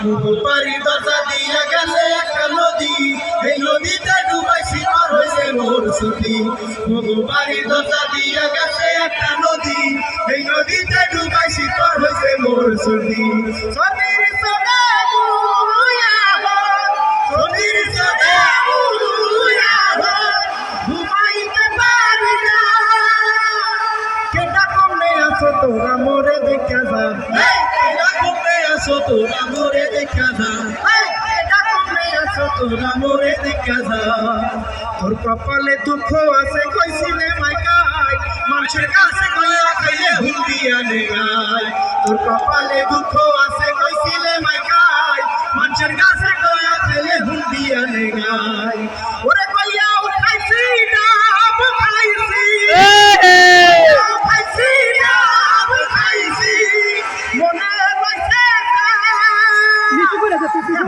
পারি দশা দিয়া গেছে একটা নদী। এই নদীতে ডুবাইছি পার হয়েছে মোর ছুটি পারি দশা দিয়া গেছে একটা নদী। এই নদীতে ডুবাইছি পার হয়েছে মোর ছুটি ছবির সদা ছবির সদা তোরা মোরে দেখা যা আসো তোরা মোরে দেখা যা। কেটা কমে আসো তোরা মোরে দেখা যা। তোর কপালে দুঃখ আছে কইছিলে মাইকাই মানুষের কাছে কইয়া হুন্দি আনে গায় তোর কপালে দুঃখ আছে কইছিলে মাইকাই মানুষের কাছে কইয়া হুন্দি আনে গায় ওরে